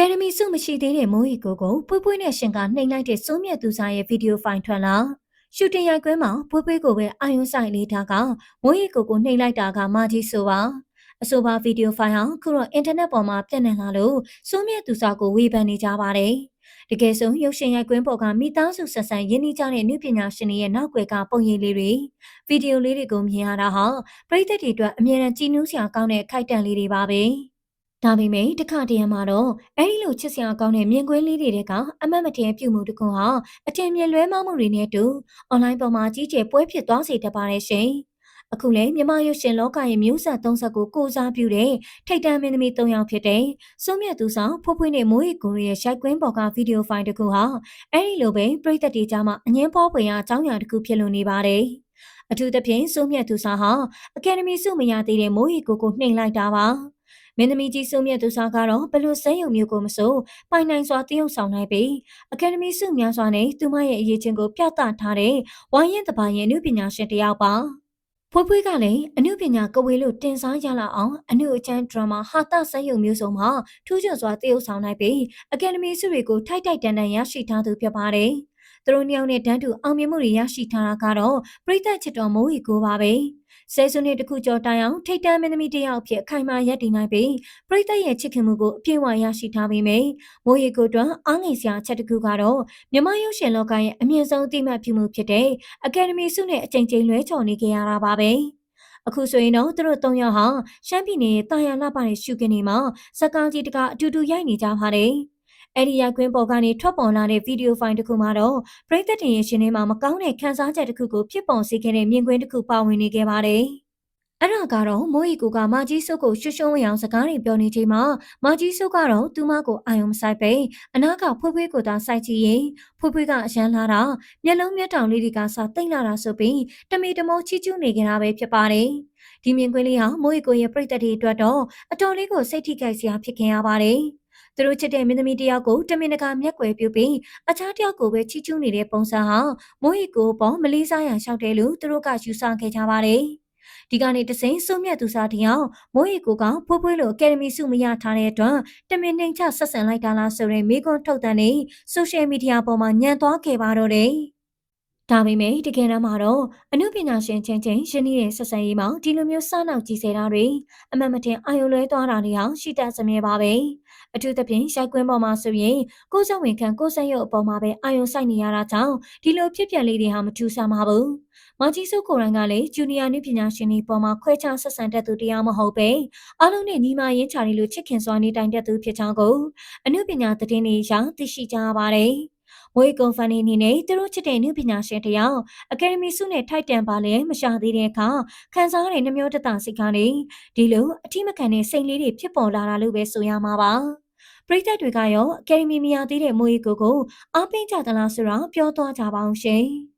ကယ်ဒမီစုမရှိသေးတဲ့မိုးရီကိုကိုပွေးပွေးနဲ့ရှင်ကနှိမ်လိုက်တဲ့စိုးမြတ်သူစားရဲ့ဗီဒီယိုဖိုင်ထွက်လာရှူတင်ရိုက်ကွင်းမှာပွေးပွေးကိုပဲအာယုံဆိုင်လေးထားကမိုးရီကိုကိုနှိမ်လိုက်တာကမာကြီးဆိုပါအဆိုပါဗီဒီယိုဖိုင်ဟာခုတော့အင်တာနက်ပေါ်မှာပြန့်နှံ့လာလို့စိုးမြတ်သူစားကိုဝေဖန်နေကြပါတယ်တကယ်ဆိုရုပ်ရှင်ရိုက်ကွင်းပေါ်ကမိသားစုဆက်ဆံရင်းနှီးကြတဲ့နုပညာရှင်တွေရဲ့နောက်ွယ်ကပုံရိပ်လေးတွေဗီဒီယိုလေးတွေကိုမြင်ရတာဟာပရိသတ်တွေအတွက်အမြဲတမ်းကြည်နူးစရာကောင်းတဲ့ခိုက်တန့်လေးတွေပါပဲ။ ဒါပေမဲ့တခါတရံမှာတော့အဲ့ဒီလိုချစ်စရာကောင်းတဲ့မြင်ကွင်းလေးတွေကအမတ်မတင်ပြုမှုတကွဟာအထင်မြင်လွဲမှားမှုတွေနဲ့တူအွန်လိုင်းပေါ်မှာကြီးကျယ်ပွဲဖြစ်သွားစေတတ်ပါတယ်ရှင်။အခုလဲမြမရုပ်ရှင်လောကရဲ့မျိုးဆက်30ကိုကိုစားပြုတဲ့ထိတ်တန့်မင်းသမီး၃ယောက်ဖြစ်တဲ့စိုးမြတ်သူဆောင်ဖွဖွနဲ့မိုးရီကိုရီရဲ့ရိုက်ကွင်းပေါ်ကဗီဒီယိုဖိုင်တကူဟာအဲ့ဒီလိုပဲပြိသက်တွေကြားမှာအငင်းပေါ်ပွေရာအကြောင်းအရာတခုဖြစ်လို့နေပါတယ်။အထူးသဖြင့်စိုးမြတ်သူဆောင်ဟာအကယ်ဒမီဆုမရသေးတဲ့မိုးရီကိုကိုနှိမ်လိုက်တာပါ။ မင်းသမီးကြီးစုမြတ်သူစားကတော့ဘလို့စဲယုံမျိုးကိုမဆိုပိုင်နိုင်စွာတရုပ်ဆောင်နိုင်ပြီးအကယ်ဒမီစုများစွာနဲ့သူမရဲ့အရေးချင်းကိုပြသထားတဲ့ဝိုင်းရင်တပိုင်းရဲ့အမှုပညာရှင်တစ်ယောက်ပါဖွေးဖွေးကလည်းအမှုပညာကဝေလို့တင်စားရလာအောင်အမှုအကျန်းဒရမာဟာတာစဲယုံမျိုးစုံမှာထူးချွန်စွာတရုပ်ဆောင်နိုင်ပြီးအကယ်ဒမီစုတွေကိုထိုက်ထိုက်တန်တန်ရရှိထားသူဖြစ်ပါတယ်သူတို့နှစ်ယောက်နဲ့တန်းတူအောင်မြင်မှုတွေရရှိထားတာကတော့ပြိသက်ချစ်တော်မိုးရီကိုပါပဲ။ ဆယ်စုနှစ်တခုကျော်တိုင်အောင်ထိတ်တန့်မင်းသမီးတယောက်ဖြစ်ခိုင်မာရပ်တည်နိုင်ပြီးပရိသတ်ရဲ့ချစ်ခင်မှုကိုအပြည့်အဝရရှိထားပေမယ့်မိုးရီကိုတွန်းအားငယ်စရာချက်တခုကတော့မြမရုပ်ရှင်လောကရဲ့အမြင့်ဆုံးအသိမှတ်ပြုမှုဖြစ်တဲ့အကယ်ဒမီဆုနဲ့အကြိမ်ကြိမ်လွဲချော်နေကြရတာပါပဲ။အခုဆိုရင်တော့သူတို့၃ယောက်ဟာရှမ်းပြည်နယ်ရဲ့တာယာလှပတဲ့ရှုခင်းတွေမှာစကားကြီးတကအတူတူရိုက်နေကြပါတယ်။ အဲ့ဒီရိုက်ကွင်းပေါ်ကနေထွက်ပေါ်လာတဲ့ဗီဒီယိုဖိုင်တစ်ခုမှာတော့ပရိသတ်တင်ရဲ့ရှင်ထဲမှာမကောင်းတဲ့ခံစားချက်တစ်ခုကိုဖြစ်ပေါ်စေခဲ့တဲ့မြင်ကွင်းတစ်ခုပါဝင်နေခဲ့ပါတယ်။အဲ့ဒါကတော့မိုးရီကိုကမာကြီးစုကိုရှွှွှွဝအောင်စကားတွေပြောနေချိန်မှာမာကြီးစုကတော့သူမကိုအာယုံမဆိုင်ပဲအနာကဖွေးဖွေးကိုသာစိုက်ကြည့်ရင်ဖွေးဖွေးကအရန်လာတာမျက်လုံးမျက်တောင်လေးတွေကစတိတ်လာတာဆိုပြီးတမီတမောချီကျူးနေကြတာပဲဖြစ်ပါတယ်။ဒီမြင်ကွင်းလေးဟာမိုးရီကိုရဲ့ပြိတ္တတွေအတွက်တော့အတော်လေးကိုစိတ်ထိခိုက်စရာဖြစ်ခင်ရပါတယ်။ သူတို့ချစ်တဲ့မင်းသမီးတယောက်ကိုတမင်တကာမျက်ကွယ်ပြုပြီးအခြားတယောက်ကိုပဲချီးကျူးနေတဲ့ပုံစံဟာမိုးရီကိုပေါ်မလေးစားရန်ရှောက်တယ်လို့သူတို့ကယူဆခဲ့ကြပါတယ်။ဒီကနေ့တစိမ့်ဆုံးမြတ်သူစားတယောက်မိုးရီကိုကဖွေးဖွေးလိုအကယ်ဒမီဆုမရထားတဲ့အတွက်တမင်နှိမ်ချဆက်ဆံလိုက်တာလားဆိုရင်မိကွန်းထုတ်တဲ့နေဆိုရှယ်မီဒီယာပေါ်မှာညံသွားခဲ့ပါတော့တယ်။ ဒါပေမဲ့တကယ်တမ်းမှာတော့အမှုပညာရှင်ချင်းချင်းရင်းနှီးတဲ့ဆက်ဆံရေးမှာဒီလိုမျိုးစနောက်ကြီးစေတာတွေအမှန်မတင်အာရုံလွဲသွားတာတွေအောင်ရှိတတ်စမြဲပါပဲအထူးသဖြင့်ရိုက်ကွင်းပေါ်မှာဆိုရင်ကိုစဝင်ခံကိုဆက်ရုပ်အပေါ်မှာပဲအာရုံစိုက်နေရတာကြောင့်ဒီလိုဖြစ်ပျက်လေးတွေဟာမထူးဆန်းပါဘူးမကြီးစုကိုရန်ကလည်းဂျူနီယာနုပညာရှင်တွေပေါ်မှာခွဲခြားဆက်ဆံတတ်သူတရားမဟုတ်ပဲအားလုံးနဲ့ညီမရင်းချာတွေလိုချစ်ခင်စွာနေတိုင်တတ်သူဖြစ်ကြောင်းကိုအနုပညာသတင်းတွေအရသိရှိကြရပါတယ်။ မွေးကွန်ဖန်နီအနေနဲ့သူတို့ချစ်တဲ့နုပညာရှင်တယောက်အကယ်ဒမီဆုနဲ့ထိုက်တန်ပါလဲမရှာသေးတဲ့အခါခံစားရတဲ့နှမျောတတစိတ်ကနေဒီလိုအထိမခံတဲ့စိတ်လေးတွေဖြစ်ပေါ်လာတာလို့ပဲဆိုရမှာပါပရိသတ်တွေကရောအကယ်ဒမီမရသေးတဲ့မွေးကိုကိုအားပေးကြသလားဆိုတာပြောသွားကြပါအောင်ရှင်။